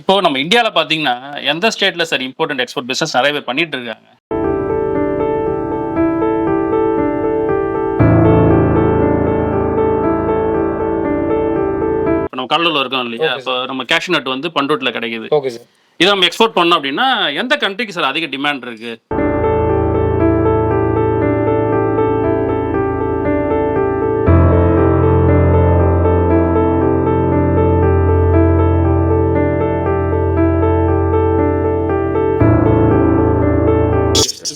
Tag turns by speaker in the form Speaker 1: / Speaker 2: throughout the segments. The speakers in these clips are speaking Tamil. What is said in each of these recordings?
Speaker 1: இப்போ நம்ம இந்தியாவில் பார்த்தீங்கன்னா எந்த ஸ்டேட்ல sir import and export business நிறைய பேர் பண்ணிட்டு இருக்காங்க? நம்ம கடலூர்ல இருக்கோம் இல்லையா? இப்போ நம்ம கேஷ்யூ நட் வந்து பண்ருட்டில் கிடைக்குது. இதை நம்ம எக்ஸ்போர்ட் பண்ணோம் அப்படின்னா எந்த கண்ட்ரிக்கு சார் அதிக டிமாண்ட் இருக்கு?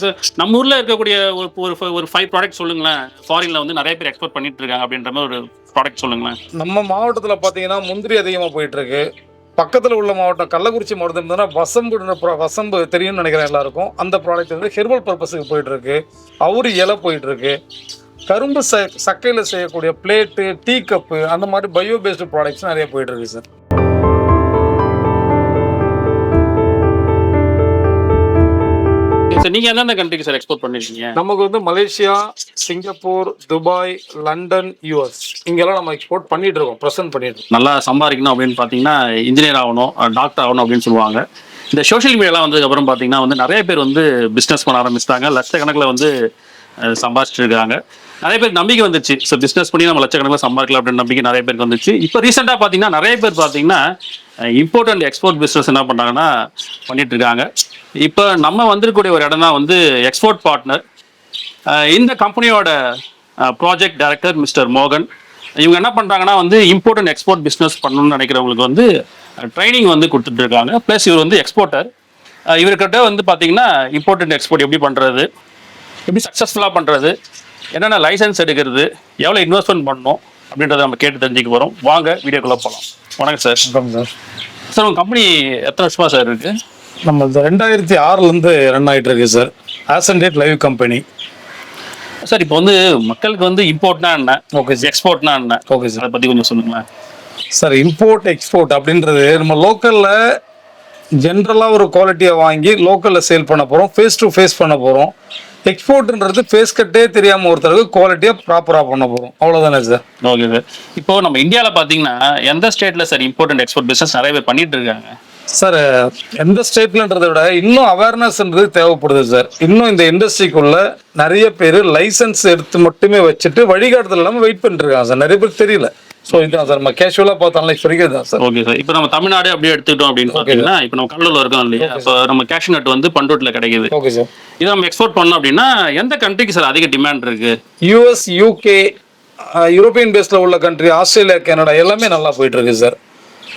Speaker 1: சார் நம்ம ஊர்ல இருக்கக்கூடிய ஒரு ஒரு ஒரு ஃபைவ் ப்ராடக்ட் சொல்லுங்களேன். ஃபாரின்ல வந்து நிறைய பேர் எக்ஸ்போர்ட் பண்ணிட்டு இருக்காங்க அப்படின்ற மாதிரி ஒரு ப்ராடக்ட் சொல்லுங்களேன்.
Speaker 2: நம்ம மாவட்டத்தில் பார்த்தீங்கன்னா முந்திரி அதிகமாக போயிட்டு இருக்கு பக்கத்தில் உள்ள மாவட்டம் கள்ளக்குறிச்சி மாவட்டம் இருந்ததுன்னா வசம்பு வசம்பு தெரியும்னு நினைக்கிறேன் எல்லாருக்கும். அந்த ப்ராடக்ட் வந்து ஹெர்பல் பர்பஸுக்கு போயிட்டுருக்கு. அவுரி இலை போயிட்டுருக்கு. கரும்பு ச சக்கையில் செய்யக்கூடிய பிளேட்டு டீ கப்பு அந்த மாதிரி பயோ பேஸ்டு ப்ராடக்ட்ஸ் நிறைய போயிட்டுருக்கு சார்
Speaker 1: சார் நீங்க எந்தெந்த கண்ட்ரிக்கு சார் எக்ஸ்போர்ட் பண்ணிருக்கீங்க?
Speaker 2: நமக்கு வந்து Malaysia Singapore Dubai London US இங்கெல்லாம் நம்ம எக்ஸ்போர்ட் பண்ணிட்டு இருக்கோம் ப்ரெசென்ட் பண்ணிட்டு இருக்கோம்.
Speaker 1: நல்லா சம்பாதிக்கணும் அப்படின்னு பார்த்தீங்கன்னா இன்ஜினியர் ஆகணும் டாக்டர் ஆகணும் அப்படின்னு சொல்லுவாங்க. இந்த சோஷியல் மீடியாலாம் வந்ததுக்கப்புறம் பார்த்தீங்கன்னா வந்து நிறைய பேர் வந்து பிஸ்னஸ் பண்ண ஆரம்பிச்சிட்டாங்க. லட்சக்கணக்கில் வந்து சம்பாதிச்சிட்டு இருக்காங்க. நிறைய பேருக்கு நம்பிக்கை வந்துச்சு. ஸோ பிஸ்னஸ் பண்ணி நம்ம லட்சக்கணக்கில் சம்பாதிக்கலாம் அப்படின்னு நம்பிக்கை நிறைய பேருக்கு வந்துச்சு. இப்போ ரீசெண்டாக பார்த்தீங்கன்னா நிறைய பேர் பார்த்தீங்கன்னா இம்போர்ட் அண்ட் எக்ஸ்போர்ட் பிஸ்னஸ் என்ன பண்ணுறாங்கன்னா பண்ணிட்டு இருக்காங்க. இப்போ நம்ம வந்திருக்கக்கூடிய ஒரு இடம் தான் வந்து எக்ஸ்போர்ட் பார்ட்னர் இந்த கம்பெனியோட ப்ராஜெக்ட் டைரக்டர் மிஸ்டர் மோகன். இவங்க என்ன பண்ணுறாங்கன்னா வந்து இம்போர்ட் அண்ட் எக்ஸ்போர்ட் பிஸ்னஸ் பண்ணணும்னு நினைக்கிறவங்களுக்கு வந்து ட்ரைனிங் வந்து கொடுத்துட்டு இருக்காங்க. ப்ளஸ் இவர் வந்து எக்ஸ்போர்ட்டர் இவர்கிட்ட வந்து பார்த்தீங்கன்னா இம்போர்ட் அண்ட் எக்ஸ்போர்ட் எப்படி பண்ணுறது எப்படி சக்ஸஸ்ஃபுல்லாக பண்ணுறது என்னென்ன லைசன்ஸ் எடுக்கிறது எவ்வளோ இன்வெஸ்ட்மெண்ட் பண்ணணும் அப்படின்றத நம்ம கேட்டு தெரிஞ்சுக்க போகிறோம் வாங்க வீடியோக்குள்ளே போகலாம் வணக்கம் சார்
Speaker 2: வணக்கம் சார்
Speaker 1: சார் உங்கள் கம்பெனி எத்தனை வருஷமா சார் இருக்குது
Speaker 2: நம்ம ரெண்டாயிரத்தி ஆறுலேருந்து ரன் ஆகிட்டு இருக்கு சார் ஆசன்டேட் லைவ் கம்பெனி
Speaker 1: சார் இப்போ வந்து மக்களுக்கு வந்து இம்போர்ட்னா என்ன?
Speaker 2: ஓகே சார்
Speaker 1: எக்ஸ்போர்ட்னா என்ன?
Speaker 2: ஓகே சார்
Speaker 1: அதை பற்றி கொஞ்சம் சொல்லுங்களேன்.
Speaker 2: சார் இம்போர்ட் எக்ஸ்போர்ட் அப்படின்றது நம்ம லோக்கலில் ஜென்ரலாக ஒரு குவாலிட்டியை வாங்கி லோக்கலில் சேல் பண்ண போகிறோம் ஃபேஸ் டு ஃபேஸ் பண்ண போகிறோம் எக்ஸ்போர்ட்ன்றது ஃபேஸ் கட்டே தெரியாமல் ஒருத்தருக்கு குவாலிட்டியாக ப்ராப்பராக பண்ண போகிறோம் அவ்வளோதானே சார்
Speaker 1: ஓகே சார் இப்போ நம்ம இந்தியாவில் பார்த்தீங்கன்னா எந்த ஸ்டேட்ல sir import and export business நிறைய பேர் பண்ணிட்டு இருக்காங்க?
Speaker 2: சார் எந்த ஸ்டேட்லன்றதை விட இன்னும் அவேர்னஸ்ன்றது தேவைப்படுது சார். இன்னும் இந்த இண்டஸ்ட்ரிக்குள்ள நிறைய பேர் லைசன்ஸ் எடுத்து மட்டுமே வச்சுட்டு வழிகாட்டுதல் இல்லாமல் வெயிட் பண்ணிட்டு இருக்காங்க சார். நிறைய பேர் தெரியல. ஸோ இதுதான் சார். நம்ம கேஷுவலாக பார்த்தாலும் இப்போ வரைக்கும் தான் சார்.
Speaker 1: ஓகே சார் இப்போ நம்ம தமிழ்நாடு அப்படியே எடுத்துக்கிட்டோம் அப்படின்னு பார்த்தீங்கன்னா இப்போ நம்ம கடலூர்ல இருக்கோம் இல்லையா? இப்போ நம்ம கேஷ்யூ நட் வந்து பண்ருட்டில் கிடைக்குது.
Speaker 2: ஓகே சார்
Speaker 1: இதை நம்ம எக்ஸ்போர்ட் பண்ணோம் அப்படின்னா எந்த கண்ட்ரிக்கு சார் அதிக டிமாண்ட் இருக்கு?
Speaker 2: யூஎஸ் யூகே யூரோப்பியன் பேஸ்ல உள்ள கண்ட்ரி ஆஸ்திரேலியா கனடா எல்லாமே நல்லா போயிட்டு இருக்கு சார்.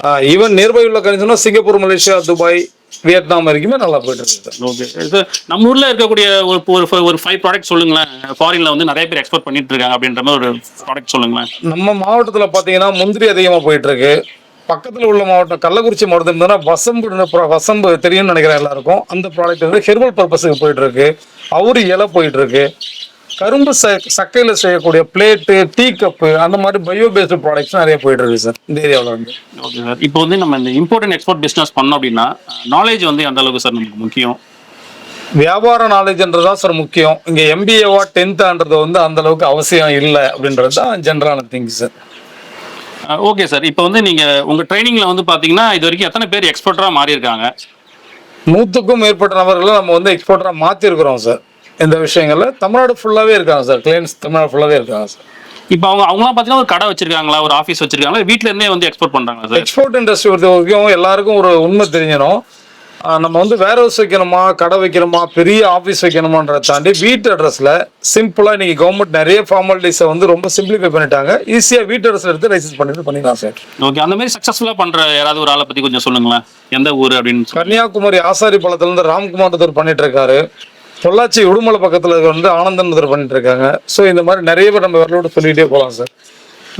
Speaker 2: ஈவன் நியர்பை உள்ள கண்ட்ரிஸ்னா சிங்கப்பூர் மலேசியா துபாய் வியட்நாம் வரைக்குமே நல்லா போயிட்டு இருக்கு சார்.
Speaker 1: ஓகே சார் நம்ம ஊர்ல இருக்கக்கூடிய ஒரு ஒரு ஒரு ஃபைவ் ப்ராடக்ட் சொல்லுங்களேன். ஃபாரின்ல வந்து நிறைய பேர் எக்ஸ்போர்ட் பண்ணிட்டு இருக்காங்க அப்படின்ற மாதிரி ஒரு ப்ராடக்ட் சொல்லுங்களேன்.
Speaker 2: நம்ம மாவட்டத்தில் பார்த்தீங்கன்னா முந்திரி அதிகமாக போயிட்டு இருக்கு. பக்கத்தில் உள்ள மாவட்டம் கள்ளக்குறிச்சி மாவட்டம் இருந்ததுன்னா pro- வசம்பு தெரியும்னு நினைக்கிறேன் எல்லாருக்கும். அந்த ப்ராடக்ட் வந்து ஹெர்பல் பர்பஸுக்கு போயிட்டு இருக்கு. அவுரி இலை போயிட்டு இருக்கு. கரும்பு ச சக்கையில் செய்யக்கூடிய பிளேட்டு டீ கப்பு அந்த மாதிரி பயோ பேஸ்டு ப்ராடக்ட்ஸ் நிறைய போயிட்டு இருக்கு சார் இந்த ஏரியாவில் வந்து.
Speaker 1: ஓகே சார் இப்போ வந்து நம்ம இந்த இம்போர்ட் அண்ட் எக்ஸ்போர்ட் பிசினஸ் பண்ணோம் அப்படின்னா நாலேஜ் வந்து எந்த அளவுக்கு சார் நமக்கு முக்கியம்?
Speaker 2: வியாபார நாலேஜ்ன்றது தான் சார் முக்கியம். இங்கே எம்பிஏவா டென்த்தான்றது வந்து அந்த அளவுக்கு அவசியம் இல்லை அப்படின்றது தான் ஜென்ரலான திங்ஸ் சார்
Speaker 1: ஓகே சார் இப்போ வந்து நீங்க உங்க ட்ரைனிங்ல வந்து பாத்தீங்கன்னா இது வரைக்கும் எத்தனை பேர் எக்ஸ்போர்ட்டரா மாறி இருக்காங்க
Speaker 2: நூற்றுக்கும் மேற்பட்ட நபர்களை நம்ம வந்து எக்ஸ்போர்ட்டராக மாற்றிருக்கிறோம் சார் இந்த விஷயங்கள்ல தமிழ்நாடு ஃபுல்லாகவே இருக்காங்க சார் கிளைண்ட்ஸ் தமிழ்நாடு ஃபுல்லாகவே இருக்காங்க சார்
Speaker 1: இப்போ அவங்க அவங்களாம் பாத்தீங்கன்னா ஒரு கடை வச்சிருக்காங்களா ஒரு ஆஃபீஸ் வச்சிருக்காங்களா? வீட்ல இருந்தே வந்து எக்ஸ்போர்ட் பண்றாங்களா சார்
Speaker 2: எக்ஸ்போர்ட் இண்டஸ்ட்ரி பொறுத்த வரைக்கும் எல்லாருக்கும் ஒரு உண்மை தெரிஞ்சிடும். நம்ம வந்து வேர் ஹவுஸ் வைக்கணுமா கடை வைக்கணுமா பெரிய ஆஃபீஸ் வைக்கணுமான்றதை தாண்டி வீட்டு அட்ரஸில் சிம்பிளாக இன்னைக்கு கவர்மெண்ட் நிறைய ஃபார்மாலிட்டிஸை வந்து ரொம்ப சிம்பிளிஃபை பண்ணிட்டாங்க. ஈஸியாக வீட்டு அட்ரஸில் எடுத்து லைசன்ஸ் பண்ணிட்டு பண்ணிக்கலாம் சார்
Speaker 1: ஓகே அந்த மாதிரி சக்சஸ்ஃபுல்லா பண்ற யாராவது ஒரு ஆளை பத்தி கொஞ்சம் சொல்லுங்களேன். எந்த ஊர் அப்படின்னு
Speaker 2: கன்னியாகுமரி ஆசாரி இருந்து ராம்குமார் ஒருத்தர் பண்ணிட்டு இருக்காரு. பொள்ளாச்சி உடுமலை பக்கத்துல வந்து ஆனந்தன் பண்ணிட்டு இருக்காங்க ஸோ இந்த மாதிரி நிறைய பேர் நம்ம வரலோட சொல்லிட்டே போகலாம் சார்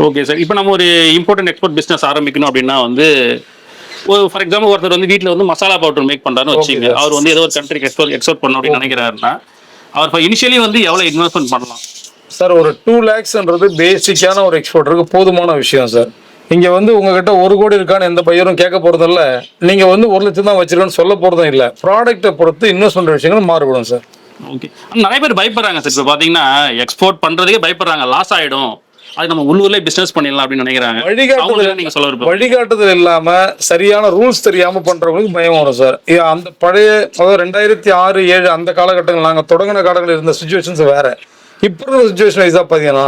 Speaker 1: ஓகே சார் இப்போ நம்ம ஒரு இம்போர்ட் அண்ட் எக்ஸ்போர்ட் பிசினஸ் ஆரம்பிக்கணும் அப்படின்னா வந்து ஒரு ஃபார் எக்ஸாம்பிள் ஒருத்தர் வந்து வீட்ல வந்து மசாலா பவுடர் மேக் பண்றாருன்னு வச்சுங்க
Speaker 2: sir.
Speaker 1: அவர் வந்து ஏதோ ஒரு கண்ட்ரிக்கு எக்ஸ்போர்ட் எக்ஸ்போர்ட் பண்ணணும் அப்படின்னு நினைக்கிறாருன்னா அவர் இனிஷியலி வந்து எவ்வளவு இன்வெஸ்ட்மெண்ட் பண்ணலாம்?
Speaker 2: சார் ஒரு டூ லேக்ஸ்ன்றது பேசிக்கான ஒரு எக்ஸ்போர்ட்டருக்கு போதுமான விஷயம் சார் இங்க வந்து உங்ககிட்ட ஒரு கோடி இருக்கான்னு எந்த பையரும் கேட்க போறதில்ல. நீங்க வந்து ஒரு லட்சம் தான் வச்சிருக்கேன்னு சொல்ல போறதும் இல்ல. ப்ராடக்ட்டை பொறுத்து இன்வெஸ்ட்மெண்ட் விஷயங்கள் மாறுபடும் சார்
Speaker 1: ஓகே நிறைய பேர் பயப்படுறாங்க சார் இப்போ பார்த்தீங்கன்னா எக்ஸ்போர்ட் பண்ணுறதுக்கே பயப்படுறாங்க. லாஸ் ஆகிடும் அது நம்ம உள்ளூர்லயே பிசினஸ் பண்ணிடலாம் அப்படின்னு நினைக்கிறாங்க.
Speaker 2: வழிகாட்டுதல்
Speaker 1: அவங்களுக்கு நீங்க சொல்ல
Speaker 2: வழிகாட்டுதல் இல்லாம சரியான ரூல்ஸ் தெரியாம பண்றவங்களுக்கு பயம் வரும் சார் அந்த பழைய அதாவது ரெண்டாயிரத்தி ஆறு ஏழு அந்த காலகட்டங்கள் நாங்க தொடங்கின காலங்களில் இருந்த சுச்சுவேஷன்ஸ் வேற. இப்போ இருந்த சுச்சுவேஷன் வைஸா பாத்தீங்கன்னா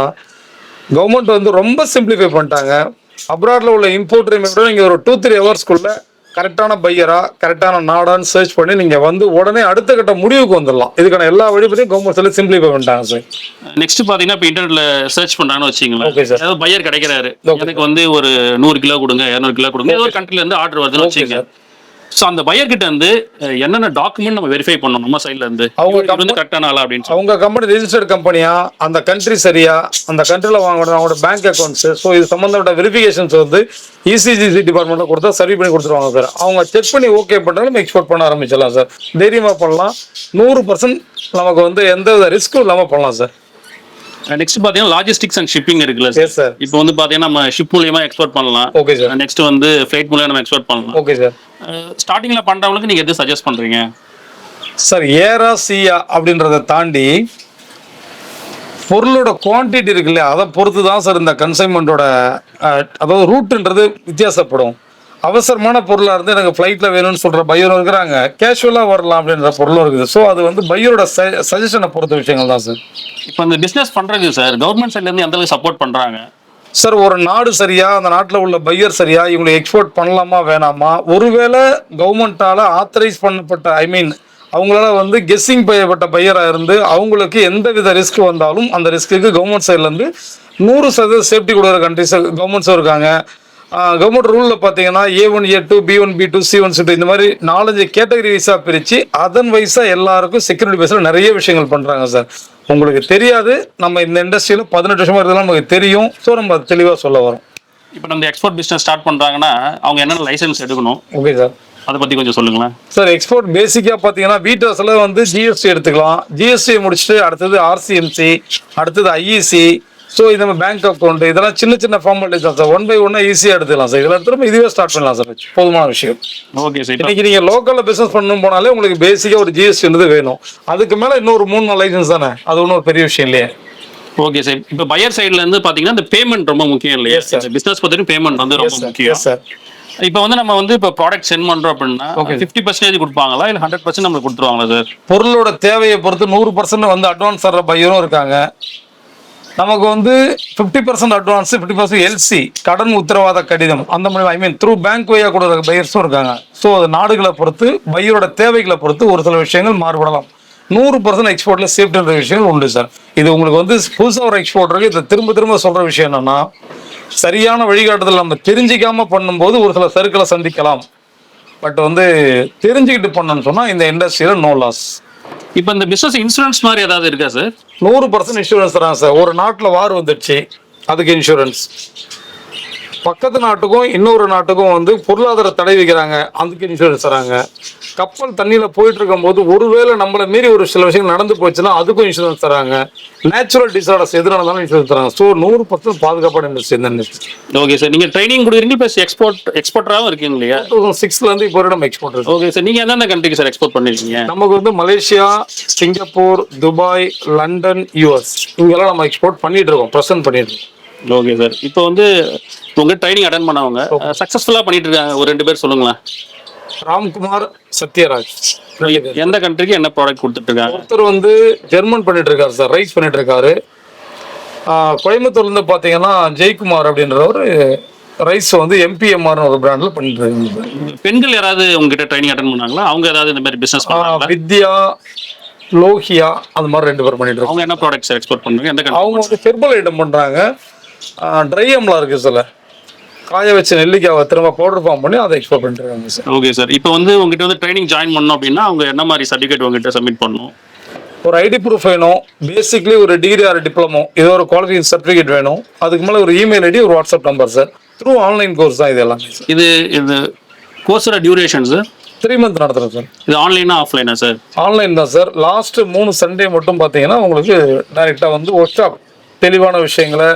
Speaker 2: கவர்மெண்ட் வந்து ரொம்ப சிம்பிளிஃபை பண்ணிட்டாங்க. அப்ராட்ல உள்ள இம்போர்ட் விட நீங்க ஒரு டூ த்ரீ ஹவர்ஸ்க்குள்ள கரெக்டான பையரா கரெக்டான நாடான்னு சர்ச் பண்ணி நீங்க வந்து உடனே அடுத்த கட்ட முடிவுக்கு வந்துடலாம். இதுக்கான எல்லா வழிபடியும் கவர்மெண்ட் சொல்லி சிம்பிளிஃபை பண்ணிட்டாங்க சார்
Speaker 1: நெக்ஸ்ட் பாத்தீங்கன்னா இப்போ இன்டர்நெட்ல சர்ச் பண்றாங்கன்னு வச்சுங்களேன். ஏதாவது பையர் கிடைக்கிறாரு. எனக்கு வந்து ஒரு நூறு கிலோ கொடுங்க இரநூறு கிலோ கொடுங்க ஏதோ ஒரு கண்ட்ரில இருந்து ஆர்டர் வருதுன்னு வச்சுங்க ஸோ அந்த பையர் கிட்ட இருந்து என்னென்ன டாக்குமெண்ட் நம்ம வெரிஃபை பண்ணணும்? நம்ம சைட்ல இருந்து.
Speaker 2: அவங்க
Speaker 1: வந்து கரெக்டான ஆளா அப்படின்னு
Speaker 2: அவங்க கம்பெனி ரெஜிஸ்டர்ட் கம்பெனியா அந்த கண்ட்ரி சரியா? அந்த கண்ட்ரியில் வாங்கணும் அவங்களோட பேங்க் அக்கௌண்ட்ஸ் ஸோ இது சம்மந்தப்பட்ட வெரிஃபிகேஷன்ஸ் வந்து E இசிஜிசி டிபார்ட்மெண்ட்டில் கொடுத்தா சர்வ் பண்ணி கொடுத்துருவாங்க சார் அவங்க செக் பண்ணி ஓகே பண்ணாலும் எக்ஸ்போர்ட் பண்ண ஆரம்பிச்சிடலாம் சார் தைரியமாக பண்ணலாம். நூறு பர்சன்ட் நமக்கு வந்து எந்த வித ரிஸ்க்கும் இல்லாமல் பண்ணலாம் சார்
Speaker 1: நெக்ஸ்ட் பாத்தீங்கன்னா லாஜிஸ்டிக்ஸ் அண்ட் ஷிப்பிங் இருக்குல்ல
Speaker 2: சார்
Speaker 1: இப்போ வந்து பாத்தீங்கன்னா நம்ம ஷிப் மூலியமா எக்ஸ்போர்ட் பண்ணலாம்.
Speaker 2: ஓகே சார்
Speaker 1: நெக்ஸ்ட் வந்து ஃபிளைட் மூலியமா நம்ம எக்ஸ்போர்ட் பண்ணலாம்.
Speaker 2: ஓகே சார்
Speaker 1: ஸ்டார்டிங்ல பண்றவங்களுக்கு நீங்க எது சஜஸ்ட் பண்றீங்க?
Speaker 2: சார் ஏரா சியா அப்படின்றத தாண்டி பொருளோட குவான்டிட்டி இருக்கு இல்லையா அதை பொறுத்து தான் சார் இந்த கன்சைன்மெண்ட்டோட அதாவது ரூட்டுன்றது வித்தியாசப்படும். அவசரமான பொருளாக இருந்து எனக்கு ஃப்ளைட்டில் வேணும்னு சொல்கிற பையரும் இருக்கிறாங்க. கேஷுவலாக வரலாம் அப்படின்ற பொருளும் இருக்குது. ஸோ அது வந்து பையரோட சஜஷனை பொறுத்த விஷயங்கள் தான் சார்
Speaker 1: இப்போ இந்த பிசினஸ் பண்றதுக்கு சார் கவர்மெண்ட் சைட்ல இருந்து எந்த அளவுக்கு சப்போர்ட் பண்றாங்க?
Speaker 2: சார் ஒரு நாடு சரியா அந்த நாட்டில் உள்ள பையர் சரியா இவங்களை எக்ஸ்போர்ட் பண்ணலாமா வேணாமா? ஒருவேளை கவர்மெண்ட்டால ஆத்தரைஸ் பண்ணப்பட்ட ஐ மீன் அவங்களால வந்து கெஸ்ஸிங் செய்யப்பட்ட பையராக இருந்து அவங்களுக்கு எந்த வித ரிஸ்க் வந்தாலும் அந்த ரிஸ்க்கு கவர்மெண்ட் சைட்லேருந்து நூறு சதவீத சேஃப்டி கொடுக்குற கண்ட்ரிஸ் கவர்மெண்ட்ஸும் இருக்காங்க. கவர்மெண்ட் ரூலில் பார்த்தீங்கன்னா A one A two B one B two C one C two இந்த மாதிரி நாலஞ்சு கேட்டகரி வைஸாக பிரித்து அதன் வைஸாக எல்லாருக்கும் செக்யூரிட்டி பேஸில் நிறைய விஷயங்கள் பண்ணுறாங்க சார் உங்களுக்கு தெரியாது. நம்ம இந்த இண்டஸ்ட்ரியில் பதினெட்டு வருஷமா இருக்கலாம் நமக்கு தெரியும். ஸோ நம்ம அது தெளிவாக சொல்ல வரோம்.
Speaker 1: இப்போ நம்ம எக்ஸ்போர்ட் பிசினஸ் ஸ்டார்ட் பண்றாங்கன்னா அவங்க என்னென்ன லைசன்ஸ் எடுக்கணும்?
Speaker 2: ஓகே சார்
Speaker 1: அதை பத்தி கொஞ்சம் சொல்லுங்களேன்.
Speaker 2: சார் எக்ஸ்போர்ட் பேசிக்காக பார்த்தீங்கன்னா வீட்டர்ஸில் வந்து ஜிஎஸ்டி எடுத்துக்கலாம். ஜிஎஸ்டி முடிச்சுட்டு அடுத்தது ஆர்சிஎம்சி அடுத்தது ஐஇசி ஸோ இது நம்ம பேங்க் அக்கௌண்ட் இதெல்லாம் சின்ன சின்ன ஃபார்மாலிட்டிஸ் தான் சார் ஒன் பை ஒன்னாக ஈஸியாக எடுத்துக்கலாம் சார் இதெல்லாம் திரும்ப இதுவே ஸ்டார்ட் பண்ணலாம் சார் போதுமான விஷயம்.
Speaker 1: ஓகே சார்
Speaker 2: இன்னைக்கு நீங்கள் லோக்கலில் பிஸ்னஸ் பண்ணணும் போனாலே உங்களுக்கு பேசிக்காக ஒரு ஜிஎஸ்டி வேணும். அதுக்கு மேலே இன்னொரு மூணு நாலு லைசன்ஸ் தானே? அது ஒன்றும் ஒரு பெரிய விஷயம் இல்லையே.
Speaker 1: ஓகே சார் இப்போ பையர் சைடுல இருந்து பாத்தீங்கன்னா இந்த பேமெண்ட் ரொம்ப முக்கியம் இல்லையா. பிசினஸ் பொறுத்தவரைக்கும் பேமெண்ட் வந்து ரொம்ப முக்கியம்.
Speaker 2: சார்
Speaker 1: இப்போ வந்து நம்ம வந்து இப்போ ப்ராடக்ட் சென்ட் பண்றோம் அப்படின்னா. ஃபிஃப்டி பர்சன்டேஜ் கொடுப்பாங்களா? இல்லை ஹண்ட்ரட் பர்சன்ட் நம்மளுக்கு கொடுத்துருவாங்களா சார்
Speaker 2: பொருளோட தேவையை பொறுத்து நூறு பர்சன்ட் வந்து அட்வான்ஸ் தர்ற பையரும் இருக்காங்க. நமக்கு வந்து fifty percent advance fifty percent LC கடன் உத்தரவாத கடிதம். அந்த மாதிரி ஐ மீன் த்ரூ பேங்க் வழியாக கூட பையர்ஸும் இருக்காங்க. ஸோ அது நாடுகளை பொறுத்து பையரோட தேவைகளை பொறுத்து ஒரு சில விஷயங்கள் மாறுபடலாம். நூறு பர்சன்ட் எக்ஸ்போர்ட்டில் சேஃப்டின்ற விஷயங்கள் உண்டு சார் இது உங்களுக்கு வந்து புதுசாக ஒரு எக்ஸ்போர்ட்டருக்கு இதை திரும்ப திரும்ப சொல்கிற விஷயம் என்னன்னா சரியான வழிகாட்டுதல் நம்ம தெரிஞ்சிக்காம பண்ணும்போது ஒரு சில சருக்களை சந்திக்கலாம். பட் வந்து தெரிஞ்சுக்கிட்டு பண்ணணும்னு சொன்னால் இந்த இண்டஸ்ட்ரியில் நோ லாஸ்
Speaker 1: இப்போ இந்த பிசினஸ் இன்சூரன்ஸ் மாதிரி ஏதாவது இருக்கா சார்
Speaker 2: நூறு பர்சன்ட் இன்சூரன்ஸ் தராங்க சார் ஒரு நாட்டில் வார் வந்துடுச்சு அதுக்கு இன்சூரன்ஸ் பக்கத்து நாட்டுக்கும் இன்னொரு நாட்டுக்கும் வந்து பொருளாதார தடை வைக்கிறாங்க அதுக்கு இன்சூரன்ஸ் தராங்க. கப்பல் தண்ணியில் போயிட்டு இருக்கும்போது ஒருவேளை நம்மளை மீறி ஒரு சில விஷயங்கள் நடந்து போச்சுன்னா அதுக்கும் இன்சூரன்ஸ் தராங்க. நேச்சுரல் டிசார்டர்ஸ் எது நடந்தாலும் இன்சூரன்ஸ் தராங்க. ஸோ நூறு பர்சன்ட் பாதுகாப்பான இண்டஸ்ட்ரி இண்டஸ்ட்ரி
Speaker 1: ஓகே சார் நீங்க ட்ரைனிங் கொடுக்குறீங்க ப்ளஸ் எக்ஸ்போர்ட் எக்ஸ்போர்ட்டராகவும் இருக்கீங்க இல்லையா?
Speaker 2: டூ தௌசண்ட் சிக்ஸ்லேருந்து இப்போ நம்ம எக்ஸ்போர்ட் இருக்கு.
Speaker 1: ஓகே சார் நீங்க எந்தெந்த கண்ட்ரிக்கு சார் எக்ஸ்போர்ட் பண்ணிருக்கீங்க?
Speaker 2: நமக்கு வந்து Malaysia Singapore Dubai London US இங்கெல்லாம் நம்ம எக்ஸ்போர்ட் பண்ணிட்டு இருக்கோம் ப்ரெசென்ட் பண்ணிட்டு இருக்கோம்.
Speaker 1: ஓகே சார் இப்போ வந்து உங்க ட்ரைனிங் அட்டன் பண்ணவங்க சக்ஸஸ்ஃபுல்லாக பண்ணிட்டு இருக்காங்க. ஒரு ரெண்டு பேர் சொல்லுங்களேன்.
Speaker 2: ராம்குமார் சத்யராஜ்.
Speaker 1: எந்த கண்ட்ரிக்கு என்ன ப்ராடக்ட் கொடுத்துட்டு இருக்காங்க
Speaker 2: ஒருத்தர் வந்து ஜெர்மன் பண்ணிட்டு இருக்காரு சார் ரைஸ் பண்ணிட்டு இருக்காரு கோயம்புத்தூர்ல இருந்து பாத்தீங்கன்னா ஜெயக்குமார் அப்படின்றவர் ரைஸ் வந்து எம்பிஎம்ஆர்னு ஒரு பிராண்ட்ல பண்ணிட்டு இருக்காங்க
Speaker 1: பெண்கள் யாராவது உங்ககிட்ட ட்ரைனிங் அட்டன் பண்ணாங்களா? அவங்க ஏதாவது இந்த மாதிரி பிசினஸ்
Speaker 2: வித்யா லோஹியா அந்த மாதிரி ரெண்டு பேர் பண்ணிட்டு இருக்காங்க
Speaker 1: அவங்க என்ன ப்ராடக்ட் சார் எக்ஸ்போர்ட் கண்ட்ரி
Speaker 2: அவங்க வந்து ஹெர்பல் ஐட்டம் பண்றாங்க. ட்ரை அம்லா இருக்கு சில காய வச்ச நெல்லிக்காவை திரும்ப பவுடர் ஃபார்ம் பண்ணி அதை எக்ஸ்போர்ட் பண்ணிட்டு இருக்காங்க சார்.
Speaker 1: ஓகே சார் இப்போ வந்து உங்ககிட்ட வந்து ட்ரைனிங் ஜாயின் பண்ணோம் அப்படின்னா அவங்க என்ன மாதிரி சர்டிஃபிகேட் உங்ககிட்ட சப்மிட் பண்ணணும்?
Speaker 2: ஒரு ஐடி ப்ரூஃப் வேணும். பேசிக்லி ஒரு டிகிரி ஆர் டிப்ளமோ ஏதோ ஒரு குவாலிஃபை சர்டிஃபிகேட் வேணும். அதுக்கு மேலே ஒரு இமெயில் ஐடி ஒரு WhatsApp number sir through online course தான் இது எல்லாமே சார்
Speaker 1: இது இது கோர்ஸோட டியூரேஷன் சார்
Speaker 2: த்ரீ மந்த் நடத்துகிறோம் சார்
Speaker 1: இது ஆன்லைனா ஆஃப்லைனா சார்
Speaker 2: ஆன்லைன் தான் சார் லாஸ்ட் மூணு சண்டே மட்டும் பார்த்தீங்கன்னா உங்களுக்கு டைரெக்டாக வந்து ஒர்க் ஷாப் தெளிவான விஷயங்களை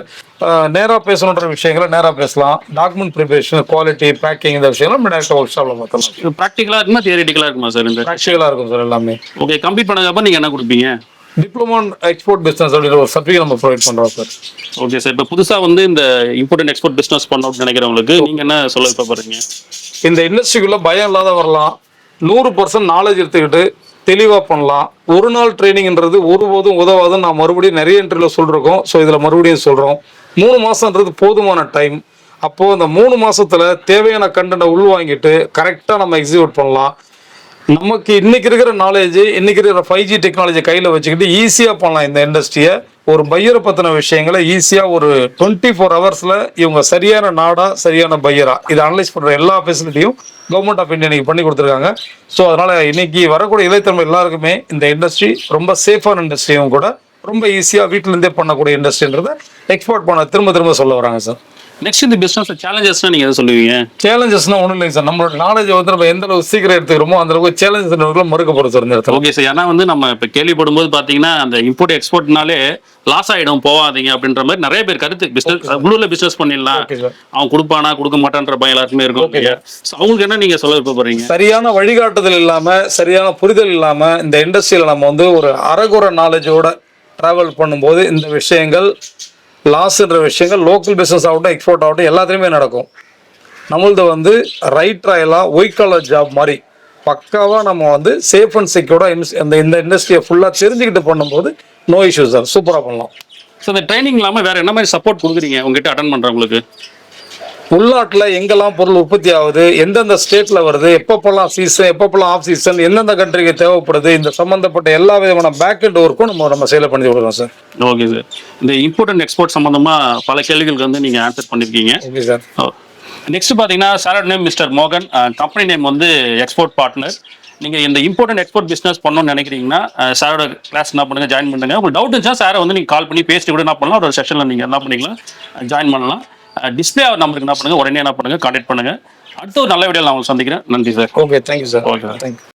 Speaker 2: நேராக பேசணுன்ற விஷயங்களை நேராக பேசலாம். டாக்குமெண்ட் ப்ரிப்பரேஷன் குவாலிட்டி பேக்கிங் இந்த விஷயங்கள் நம்ம டேரெக்டாக ஒர்க் ஷாப்பில் பார்த்துலாம்
Speaker 1: இது ப்ராக்டிக்கலாக இருக்குமா தியரிட்டிக்கலாக இருக்குமா சார் இந்த?
Speaker 2: ப்ராக்டிக்கலாக இருக்கும் சார் எல்லாமே.
Speaker 1: ஓகே கம்ப்ளீட் பண்ணதுக்கப்புறம் நீங்கள் என்ன கொடுப்பீங்க?
Speaker 2: டிப்ளமோ எக்ஸ்போர்ட் பிஸ்னஸ் அப்படின்ற ஒரு சர்டிஃபிகேட் நம்ம ப்ரொவைட் பண்ணுறோம் சார்
Speaker 1: ஓகே சார் இப்போ புதுசாக வந்து இந்த இம்போர்ட் அண்ட் எக்ஸ்போர்ட் பிஸ்னஸ் பண்ணணும் அப்படின்னு நினைக்கிறவங்களுக்கு நீங்கள் என்ன சொல்ல இப்போ போகிறீங்க
Speaker 2: இந்த இண்டஸ்ட்ரிக்குள்ள பயம் இல்லாத வரலாம். நூறு பர்சன்ட் நாலேஜ் எடுத்துக்கிட்டு தெளிவாக பண்ணலாம். ஒரு நாள் ட்ரைனிங்ன்றது ஒருபோதும் உதவாதுன்னு நான் மறுபடியும் நிறைய இன்டர்வியூல சொல்லிருக்கோம். ஸோ இதில் மறுபடியும் சொல்கிறோம் மூணு மாதன்றது போதுமான டைம் அப்போது அந்த மூணு மாதத்தில் தேவையான கண்டென்ட்டை உள்வாங்கிட்டு கரெக்டாக நம்ம எக்ஸிக்யூட் பண்ணலாம். நமக்கு இன்னைக்கு இருக்கிற நாலேஜ் இன்னைக்கு இருக்கிற ஃபைவ் ஜி டெக்னாலஜி கையில் வச்சுக்கிட்டு ஈஸியாக பண்ணலாம் இந்த இண்டஸ்ட்ரியை ஒரு பையரை பற்றின விஷயங்களை ஈஸியாக ஒரு டுவெண்ட்டி ஃபோர் ஹவர்ஸில் இவங்க சரியான நாடா சரியான பையரா இதை அனலைஸ் பண்ணுற எல்லா ஃபெசிலிட்டியும் கவர்மெண்ட் ஆஃப் இந்தியா இன்னைக்கு பண்ணி கொடுத்துருக்காங்க. ஸோ அதனால் இன்னைக்கு வரக்கூடிய இளைத்தன்மை எல்லாருக்குமே இந்த இண்டஸ்ட்ரி ரொம்ப சேஃபான இண்டஸ்ட்ரியும் கூட ரொம்ப ஈஸியாக வீட்டிலேருந்தே பண்ணக்கூடிய இண்டஸ்ட்ரின்றதை எக்ஸ்போர்ட் பண்ண திரும்ப திரும்ப சொல்ல வராங்க சார்.
Speaker 1: நெக்ஸ்ட் இந்த பிஸ்னஸ் சேலஞ்சஸ்னால் நீங்கள் எதை சொல்லுவீங்க?
Speaker 2: சேலஞ்சஸ்னா ஒன்றும் இல்லைங்க சார். நம்மளோட நாலேஜ் வந்து நம்ம எந்த அளவுக்கு சீக்கிரம் எடுத்துக்கிறோமோ அந்த அளவுக்கு சேலஞ்சஸ் மறுக்க போகிறோம் சார் இந்த இடத்துல.
Speaker 1: ஓகே சார் ஏன்னா வந்து நம்ம இப்போ கேள்விப்படும்போது பார்த்தீங்கன்னா அந்த இம்போர்ட் எக்ஸ்போர்ட்னாலே லாஸ் ஆகிடும் போகாதீங்க அப்படின்ற மாதிரி நிறைய பேர் கருத்து. பிஸ்னஸ் உள்ளூரில் பிஸ்னஸ் பண்ணிடலாம். அவன் கொடுப்பானா கொடுக்க மாட்டான்ற பயம் எல்லாருக்குமே இருக்கும். So, அவங்களுக்கு என்ன நீங்கள் சொல்ல விருப்ப போகிறீங்க
Speaker 2: சரியான வழிகாட்டுதல் இல்லாம சரியான புரிதல் இல்லாம இந்த இண்டஸ்ட்ரியில நம்ம வந்து ஒரு அறகுற நாலேஜோட ட்ராவல் பண்ணும்போது இந்த விஷயங்கள் லாஸ்ன்ற விஷயங்கள் லோக்கல் பிஸ்னஸ் ஆகட்டும் எக்ஸ்போர்ட் ஆகட்டும் எல்லாத்துலேயுமே நடக்கும். நம்மளது வந்து ரைட் ட்ராயலாக ஒயிட் கலர் ஜாப் மாதிரி பக்காவாக நம்ம வந்து சேஃப் அண்ட் செக்யூர்டாக இந்த இந்த இண்டஸ்ட்ரியை ஃபுல்லாக தெரிஞ்சுக்கிட்டு பண்ணும்போது நோ இஷ்யூஸ் சார் சூப்பராக பண்ணலாம்.
Speaker 1: ஸோ இந்த ட்ரைனிங் இல்லாமல் வேறு என்ன மாதிரி சப்போர்ட் கொடுக்குறீங்க உங்ககிட்ட அட்டன் பண்ணுறவங்களுக்கு
Speaker 2: உள்நாட்டில் எங்கெல்லாம் பொருள் உற்பத்தி ஆகுது எந்தெந்த ஸ்டேட்டில் வருது எப்பப்பெல்லாம் சீசன் எப்பப்பெல்லாம் ஆஃப் சீசன் எந்தெந்த கண்ட்ரிக்கு தேவைப்படுது இந்த சம்மந்தப்பட்ட எல்லா விதமான பேக் அண்ட் ஒர்க்கும் நம்ம நம்ம சேலை பண்ணி கொடுக்குறோம் சார்
Speaker 1: ஓகே சார் இந்த இம்போர்ட் அண்ட் எக்ஸ்போர்ட் சம்மந்தமாக பல கேள்விகளுக்கு வந்து நீங்கள் ஆன்சர் பண்ணியிருக்கீங்க
Speaker 2: ஓகே சார்
Speaker 1: நெக்ஸ்ட் பார்த்தீங்கன்னா சாரோட நேம் மிஸ்டர் மோகன் கம்பெனி நேம் வந்து எக்ஸ்போர்ட் பார்ட்னர் நீங்கள் இந்த இம்போர்ட் எக்ஸ்போர்ட் பிஸ்னஸ் பண்ணணும்னு நினைக்கிறீங்கன்னா சாரோட கிளாஸ் என்ன பண்ணுங்க ஜாயின் பண்ணுங்க. உங்களுக்கு டவுட் இருந்துச்சா சாரை வந்து நீங்கள் கால் பண்ணி பேசிட்டு கூட என்ன பண்ணலாம் ஒரு செஷனில் நீங்கள் என்ன பண்ணிக்கலாம் ஜாயின் பண்ணலாம். டிஸ்பிளே நம்பருக்கு என்ன பண்ணுங்க? உடனே என்ன பண்ணுங்க? கான்டாக்ட் பண்ணுங்க. அடுத்த ஒரு நல்ல வீடியோ நான் உங்களுக்கு சந்திக்கிறேன். நன்றி sir
Speaker 2: okay thank you sir
Speaker 1: Okay.
Speaker 2: Thank you